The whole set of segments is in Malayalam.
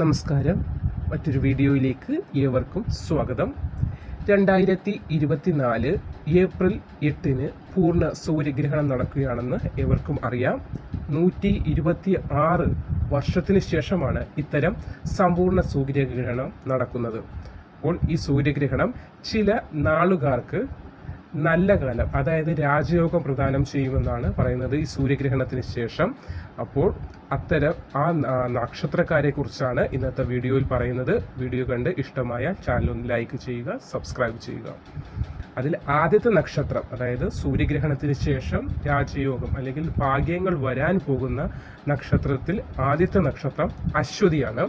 നമസ്കാരം. മറ്റൊരു വീഡിയോയിലേക്ക് ഏവർക്കും സ്വാഗതം. രണ്ടായിരത്തി ഇരുപത്തിനാല് ഏപ്രിൽ എട്ടിന് പൂർണ സൂര്യഗ്രഹണം നടക്കുകയാണെന്ന് ഏവർക്കും അറിയാം. നൂറ്റി ഇരുപത്തി ആറ് വർഷത്തിന് ശേഷമാണ് ഇത്തരം സമ്പൂർണ സൂര്യഗ്രഹണം നടക്കുന്നത്. അപ്പോൾ ഈ സൂര്യഗ്രഹണം ചില നാളുകാർക്ക് നല്ല കാലം അതായത് രാജയോഗം പ്രദാനം ചെയ്യുമെന്നാണ് പറയുന്നത് ഈ സൂര്യഗ്രഹണത്തിന് ശേഷം. അപ്പോൾ അത്തരം ആ നക്ഷത്രക്കാരെക്കുറിച്ചാണ് നക്ഷത്രക്കാരെ കുറിച്ചാണ് ഇന്നത്തെ വീഡിയോയിൽ പറയുന്നത്. വീഡിയോ കണ്ട് ഇഷ്ടമായ ചാനൽ ഒന്ന് ലൈക്ക് ചെയ്യുക സബ്സ്ക്രൈബ് ചെയ്യുക. അതിൽ ആദ്യത്തെ നക്ഷത്രം അതായത് സൂര്യഗ്രഹണത്തിന് ശേഷം രാജയോഗം അല്ലെങ്കിൽ ഭാഗ്യങ്ങൾ വരാൻ പോകുന്ന നക്ഷത്രത്തിൽ ആദ്യത്തെ നക്ഷത്രം അശ്വതിയാണ്.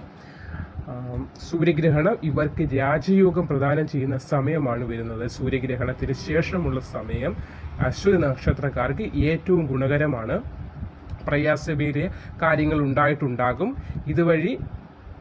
സൂര്യഗ്രഹണം ഇവർക്ക് രാജയോഗം പ്രദാനം ചെയ്യുന്ന സമയമാണ് വരുന്നത്. സൂര്യഗ്രഹണത്തിന് ശേഷമുള്ള സമയം അശ്വതി നക്ഷത്രക്കാർക്ക് ഏറ്റവും ഗുണകരമാണ്. പ്രയാസമേറിയ കാര്യങ്ങൾ ഉണ്ടായിട്ടുണ്ടാകും. ഇതുവഴി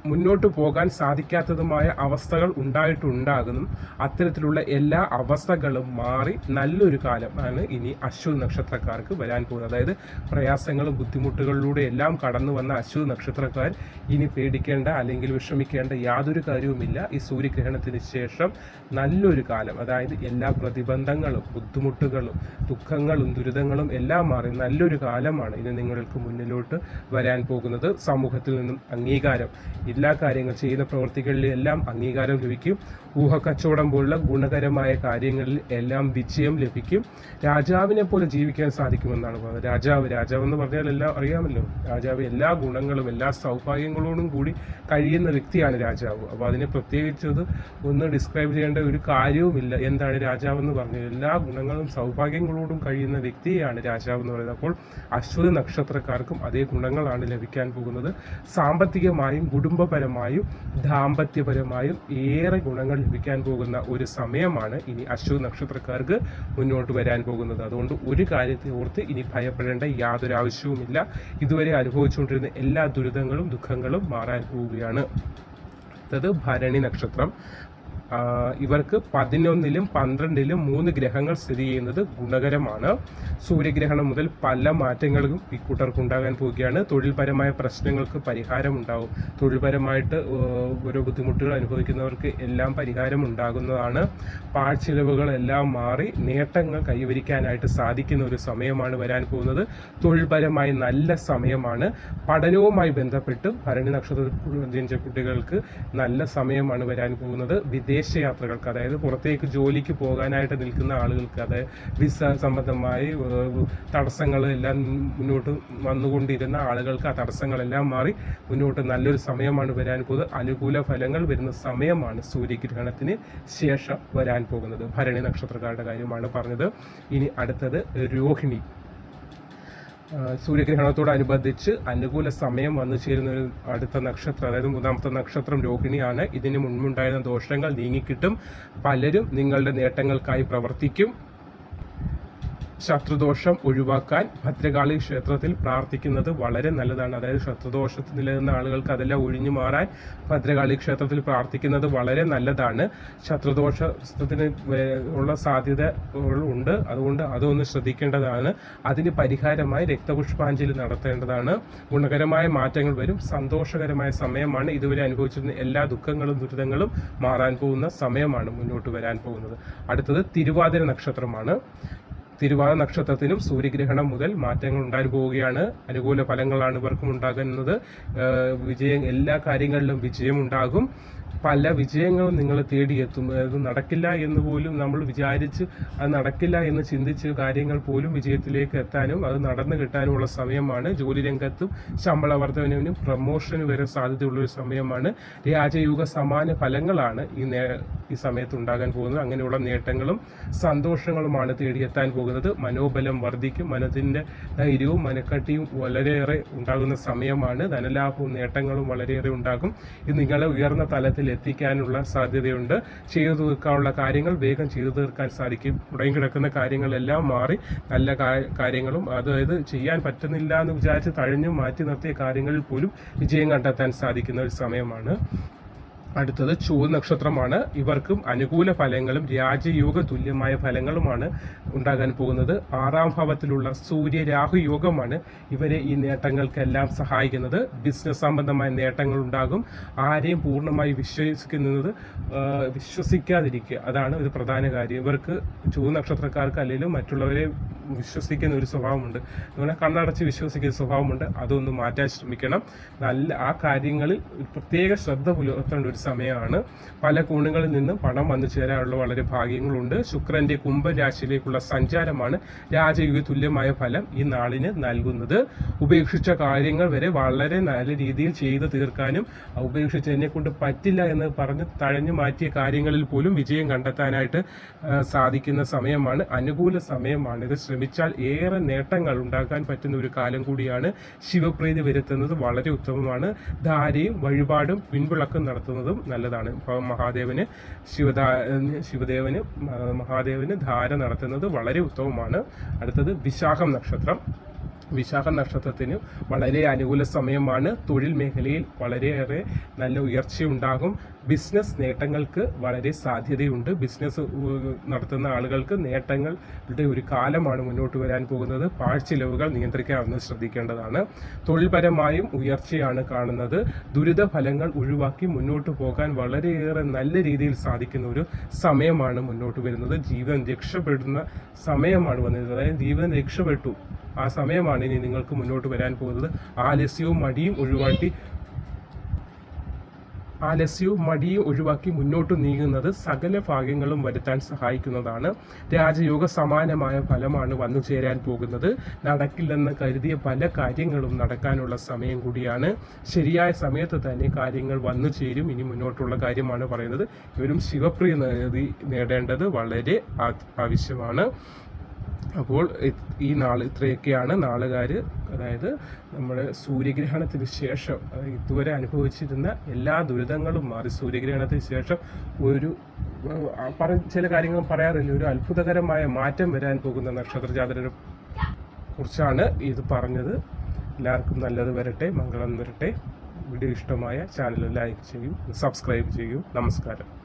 മുന്നോട്ട് പോകാൻ സാധിക്കാത്തതുമായ അവസ്ഥകൾ ഉണ്ടായിട്ടുണ്ടാകുന്നു. അത്തരത്തിലുള്ള എല്ലാ അവസ്ഥകളും മാറി നല്ലൊരു കാലമാണ് ഇനി അശ്വതി നക്ഷത്രക്കാർക്ക് വരാൻ പോകുന്നത്. അതായത് പ്രയാസങ്ങളും ബുദ്ധിമുട്ടുകളിലൂടെ എല്ലാം കടന്നു വന്ന അശ്വതി നക്ഷത്രക്കാർ ഇനി പേടിക്കേണ്ട അല്ലെങ്കിൽ വിഷമിക്കേണ്ട യാതൊരു കാര്യവുമില്ല. ഈ സൂര്യഗ്രഹണത്തിന് ശേഷം നല്ലൊരു കാലം. അതായത് എല്ലാ പ്രതിബന്ധങ്ങളും ബുദ്ധിമുട്ടുകളും ദുഃഖങ്ങളും ദുരിതങ്ങളും എല്ലാം മാറി നല്ലൊരു കാലമാണ് ഇനി നിങ്ങൾക്ക് മുന്നിലോട്ട് വരാൻ പോകുന്നത്. സമൂഹത്തിൽ നിന്നും അംഗീകാരം എല്ലാ കാര്യങ്ങൾ ചെയ്യുന്ന പ്രവൃത്തികളിലെല്ലാം അംഗീകാരം ലഭിക്കും. ഊഹക്കച്ചവടം പോലുള്ള ഗുണകരമായ കാര്യങ്ങളിൽ എല്ലാം വിജയം ലഭിക്കും. രാജാവിനെ പോലെ ജീവിക്കാൻ സാധിക്കുമെന്നാണ് പറയുന്നത് രാജാവ് രാജാവ് എന്ന് പറഞ്ഞാൽ എല്ലാം അറിയാമല്ലോ. രാജാവ് എല്ലാ ഗുണങ്ങളും എല്ലാ സൗഭാഗ്യങ്ങളോടും കൂടി കഴിയുന്ന വ്യക്തിയാണ് രാജാവ്. അപ്പോൾ അതിനെ പ്രത്യേകിച്ചത് ഒന്ന് ഡിസ്ക്രൈബ് ചെയ്യേണ്ട ഒരു കാര്യവുമില്ല. എന്താണ് രാജാവ് എന്ന് പറഞ്ഞത്? എല്ലാ ഗുണങ്ങളും സൗഭാഗ്യങ്ങളോടും കഴിയുന്ന വ്യക്തിയാണ് രാജാവ് എന്ന് പറയുന്നത്. അപ്പോൾ അശ്വതി നക്ഷത്രക്കാർക്കും അതേ ഗുണങ്ങളാണ് ലഭിക്കാൻ പോകുന്നത്. സാമ്പത്തികമായും കുടുംബപരമായും ദാമ്പത്യപരമായും ഏറെ ഗുണങ്ങൾ ലഭിക്കാൻ പോകുന്ന ഒരു സമയമാണ് ഇനി അശ്വതി നക്ഷത്രക്കാർക്ക് മുന്നോട്ട് വരാൻ പോകുന്നത്. അതുകൊണ്ട് ഒരു കാര്യത്തെ ഓർത്ത് ഇനി ഭയപ്പെടേണ്ട യാതൊരു ആവശ്യവുമില്ല. ഇതുവരെ അനുഭവിച്ചുകൊണ്ടിരുന്ന എല്ലാ ദുരിതങ്ങളും ദുഃഖങ്ങളും മാറാൻ പോവുകയാണ്. അടുത്തത് ഭരണി നക്ഷത്രം. ഇവർക്ക് പതിനൊന്നിലും പന്ത്രണ്ടിലും മൂന്ന് ഗ്രഹങ്ങൾ സ്ഥിതി ചെയ്യുന്നത് ഗുണകരമാണ്. സൂര്യഗ്രഹണം മുതൽ പല മാറ്റങ്ങളും ഇക്കൂട്ടർക്ക് ഉണ്ടാകാൻ പോവുകയാണ്. തൊഴിൽപരമായ പ്രശ്നങ്ങൾക്ക് പരിഹാരം ഉണ്ടാവും. തൊഴിൽപരമായിട്ട് ഓരോ ബുദ്ധിമുട്ടുകൾ അനുഭവിക്കുന്നവർക്ക് എല്ലാം പരിഹാരം ഉണ്ടാകുന്നതാണ്. പാഴ്ചിലവുകളെല്ലാം മാറി നേട്ടങ്ങൾ കൈവരിക്കാനായിട്ട് സാധിക്കുന്ന ഒരു സമയമാണ് വരാൻ പോകുന്നത്. തൊഴിൽപരമായി നല്ല സമയമാണ്. പഠനവുമായി ബന്ധപ്പെട്ട് ഭരണി നക്ഷത്ര കുട്ടികൾക്ക് നല്ല സമയമാണ് വരാൻ പോകുന്നത്. വിദേശയാത്രകൾക്ക് അതായത് പുറത്തേക്ക് ജോലിക്ക് പോകാനായിട്ട് നിൽക്കുന്ന ആളുകൾക്ക് അതായത് വിസ സംബന്ധമായി തടസ്സങ്ങളെല്ലാം മുന്നോട്ട് വന്നുകൊണ്ടിരുന്ന ആളുകൾക്ക് ആ തടസ്സങ്ങളെല്ലാം മാറി മുന്നോട്ട് നല്ലൊരു സമയമാണ് വരാൻ പോകുന്നത്. അനുകൂല ഫലങ്ങൾ വരുന്ന സമയമാണ് സൂര്യഗ്രഹണത്തിന് ശേഷം വരാൻ പോകുന്നത്. ഭരണി നക്ഷത്രക്കാരുടെ കാര്യമാണ് പറഞ്ഞത്. ഇനി അടുത്തത് രോഹിണി. സൂര്യഗ്രഹണത്തോടനുബന്ധിച്ച് അനുകൂല സമയം വന്നു ചേരുന്ന ഒരു അടുത്ത നക്ഷത്രം അതായത് മൂന്നാമത്തെ നക്ഷത്രം രോഹിണിയാണ്. ഇതിന് മുൻപുണ്ടായിരുന്ന ദോഷങ്ങൾ നീങ്ങിക്കിട്ടും. പലരും നിങ്ങളുടെ നേട്ടങ്ങൾക്കായി പ്രവർത്തിക്കും. ശത്രുദോഷം ഒഴിവാക്കാൻ ഭദ്രകാളി ക്ഷേത്രത്തിൽ പ്രാർത്ഥിക്കുന്നത് വളരെ നല്ലതാണ്. അതായത് ശത്രുദോഷത്തിൽ നിലനിന്ന ആളുകൾക്ക് അതെല്ലാം ഒഴിഞ്ഞു മാറാൻ ഭദ്രകാളി ക്ഷേത്രത്തിൽ പ്രാർത്ഥിക്കുന്നത് വളരെ നല്ലതാണ്. ശത്രുദോഷത്തിന് ഉള്ള സാധ്യത ഉണ്ട്. അതുകൊണ്ട് അതൊന്ന് ശ്രദ്ധിക്കേണ്ടതാണ്. അതിന് പരിഹാരമായി രക്തപുഷ്പാഞ്ജലി നടത്തേണ്ടതാണ്. ഗുണകരമായ മാറ്റങ്ങൾ വരും. സന്തോഷകരമായ സമയമാണ്. ഇതുവരെ അനുഭവിച്ചിരുന്ന എല്ലാ ദുഃഖങ്ങളും ദുരിതങ്ങളും മാറാൻ പോകുന്ന സമയമാണ് മുന്നോട്ട് വരാൻ പോകുന്നത്. അടുത്തത് തിരുവാതിര നക്ഷത്രമാണ്. തിരുവാതിര നക്ഷത്രത്തിനും സൂര്യഗ്രഹണം മുതൽ മാറ്റങ്ങൾ ഉണ്ടായി പോവുകയാണ് അനുകൂല ഫലങ്ങളാണ് ഇവർക്കും ഉണ്ടാകുന്നത്. വിജയം എല്ലാ കാര്യങ്ങളിലും വിജയം ഉണ്ടാകും പല വിജയങ്ങളും നിങ്ങൾ തേടിയെത്തും. അത് നടക്കില്ല എന്ന് പോലും നമ്മൾ വിചാരിച്ച് അത് നടക്കില്ല എന്ന് ചിന്തിച്ച് കാര്യങ്ങൾ പോലും വിജയത്തിലേക്ക് എത്താനും അത് നടന്നു കിട്ടാനുമുള്ള സമയമാണ്. ജോലി രംഗത്തും ശമ്പള വർധനവിനും പ്രമോഷന് വരെ സാധ്യതയുള്ള ഒരു സമയമാണ്. രാജയുഗ സമാന ഫലങ്ങളാണ് ഈ നേ ഈ സമയത്ത് ഉണ്ടാകാൻ പോകുന്നത്. അങ്ങനെയുള്ള നേട്ടങ്ങളും സന്തോഷങ്ങളുമാണ് തേടിയെത്താൻ പോകുന്നത്. മനോബലം വർദ്ധിക്കും മനത്തിന്റെ ധൈര്യവും മനക്കട്ടിയും വളരെയേറെ ഉണ്ടാകുന്ന സമയമാണ്. ധനലാഭവും നേട്ടങ്ങളും വളരെയേറെ ഉണ്ടാകും. ഇത് നിങ്ങളെ ഉയർന്ന തലത്തിൽ എത്തിക്കാനുള്ള സാധ്യതയുണ്ട്. ചെയ്തു തീർക്കാനുള്ള കാര്യങ്ങൾ വേഗം ചെയ്തു തീർക്കാൻ സാധിക്കും. കിടക്കുന്ന കാര്യങ്ങളെല്ലാം മാറി നല്ല കാര്യങ്ങളും അതായത് ചെയ്യാൻ പറ്റുന്നില്ല എന്ന് വിചാരിച്ച് തഴഞ്ഞു മാറ്റി നിർത്തിയ കാര്യങ്ങളിൽ പോലും വിജയം കണ്ടെത്താൻ സാധിക്കുന്ന ഒരു സമയമാണ്. അടുത്തത് ചൂൽ നക്ഷത്രമാണ്. ഇവർക്കും അനുകൂല ഫലങ്ങളും രാജയോഗ തുല്യമായ ഫലങ്ങളുമാണ് ഉണ്ടാകാൻ പോകുന്നത്. ആറാം ഭാവത്തിലുള്ള സൂര്യ രാഹു യോഗമാണ് ഇവരെ ഈ നേട്ടങ്ങൾക്കെല്ലാം സഹായിക്കുന്നത്. ബിസിനസ് സംബന്ധമായ നേട്ടങ്ങൾ ഉണ്ടാകും. ആരെയും പൂർണമായി വിശ്വസിക്കുന്നത് വിശ്വസിക്കാതിരിക്കുക. അതാണ് ഒരു പ്രധാന കാര്യം. ഇവർക്ക് ചൂൽ നക്ഷത്രക്കാർക്ക് അല്ലെങ്കിൽ മറ്റുള്ളവരെ വിശ്വസിക്കുന്ന ഒരു സ്വഭാവമുണ്ട്. അതുപോലെ കണ്ണടച്ച് വിശ്വസിക്കുന്ന സ്വഭാവമുണ്ട്. അതൊന്ന് മാറ്റാൻ ശ്രമിക്കണം. നല്ല ആ കാര്യങ്ങളിൽ പ്രത്യേക ശ്രദ്ധ പുലർത്തേണ്ട ഒരു സമയമാണ്. പല കോണുകളിൽ നിന്നും പണം വന്നു ചേരാനുള്ള വളരെ ഭാഗ്യങ്ങളുണ്ട്. ശുക്രന്റെ കുംഭരാശിയിലേക്കുള്ള സഞ്ചാരമാണ് രാജയുഗ തുല്യമായ ഫലം ഈ നാളിന് നൽകുന്നത്. ഉപേക്ഷിച്ച കാര്യങ്ങൾ വരെ വളരെ നല്ല രീതിയിൽ ചെയ്തു തീർക്കാനും ഉപേക്ഷിച്ചതിനെ കൊണ്ട് പറ്റില്ല എന്ന് പറഞ്ഞ് തഴഞ്ഞു മാറ്റിയ കാര്യങ്ങളിൽ പോലും വിജയം കണ്ടെത്താനായിട്ട് സാധിക്കുന്ന സമയമാണ്. അനുകൂല സമയമാണ് ശ്രമിച്ചാൽ ഏറെ നേട്ടങ്ങൾ ഉണ്ടാക്കാൻ പറ്റുന്ന ഒരു കാലം കൂടിയാണ് ശിവപ്രീതി വരുത്തുന്നത്. വളരെ ഉത്തമമാണ്. ധാരയും വഴിപാടും പിൻവിളക്കം നടത്തുന്നതും നല്ലതാണ്. ഇപ്പോൾ മഹാദേവന് ശിവദാ ശിവദേവന് മഹാദേവന് ധാര നടത്തുന്നത് വളരെ ഉത്തമമാണ്. അടുത്തത് വിശാഖം നക്ഷത്രം. വിശാഖ നക്ഷത്രത്തിന് വളരെ അനുകൂല സമയമാണ്. തൊഴിൽ മേഖലയിൽ വളരെയേറെ നല്ല ഉയർച്ചയുണ്ടാകും. ബിസിനസ് നേട്ടങ്ങൾക്ക് വളരെ സാധ്യതയുണ്ട്. ബിസിനസ് നടത്തുന്ന ആളുകൾക്ക് നേട്ടങ്ങളുടെ ഒരു കാലമാണ് മുന്നോട്ട് വരാൻ പോകുന്നത്. പാഴ്ചിലവുകൾ നിയന്ത്രിക്കാമെന്ന് ശ്രദ്ധിക്കേണ്ടതാണ്. തൊഴിൽപരമായും ഉയർച്ചയാണ് കാണുന്നത്. ദുരിത ഫലങ്ങൾ ഒഴിവാക്കി മുന്നോട്ട് പോകാൻ വളരെയേറെ നല്ല രീതിയിൽ സാധിക്കുന്ന ഒരു സമയമാണ് മുന്നോട്ട് വരുന്നത്. ജീവൻ രക്ഷപ്പെടുന്ന സമയമാണ് വന്നത്. അതായത് ജീവൻ രക്ഷപ്പെട്ടു. ആ സമയമാണ് ഇനി നിങ്ങൾക്ക് മുന്നോട്ട് വരാൻ പോകുന്നത്. ആലസ്യവും മടിയും ഒഴിവാക്കി ആലസ്യവും മടിയും ഒഴിവാക്കി മുന്നോട്ട് നീങ്ങുന്നത് സകല ഭാഗ്യങ്ങളും വരുത്താൻ സഹായിക്കുന്നതാണ്. രാജയോഗ സമാനമായ ഫലമാണ് വന്നു ചേരാൻ പോകുന്നത്. നടക്കില്ലെന്ന് കരുതിയ പല കാര്യങ്ങളും നടക്കാനുള്ള സമയം കൂടിയാണ്. ശരിയായ സമയത്ത് തന്നെ കാര്യങ്ങൾ വന്നു ചേരും. ഇനി മുന്നോട്ടുള്ള കാര്യമാണ് പറയുന്നത്. ഇവരും ശിവപ്രിയ നേടി നേടേണ്ടത് വളരെ ആവശ്യമാണ്. അപ്പോൾ ഈ നാൾ ഇത്രയൊക്കെയാണ് നാളുകാർ അതായത് നമ്മുടെ സൂര്യഗ്രഹണത്തിന് ശേഷം ഇതുവരെ അനുഭവിച്ചിരുന്ന എല്ലാ ദുരിതങ്ങളും മാറി സൂര്യഗ്രഹണത്തിന് ശേഷം ഒരു പറ ചില കാര്യങ്ങൾ പറയാറില്ല. ഒരു അത്ഭുതകരമായ മാറ്റം വരാൻ പോകുന്ന നക്ഷത്രജാതരെ കുറിച്ചാണ് ഇത് പറഞ്ഞത്. എല്ലാവർക്കും നല്ലത് വരട്ടെ മംഗളം വരട്ടെ. വീഡിയോ ഇഷ്ടമായ ചാനൽ ലൈക്ക് ചെയ്യൂ സബ്സ്ക്രൈബ് ചെയ്യൂ. നമസ്കാരം.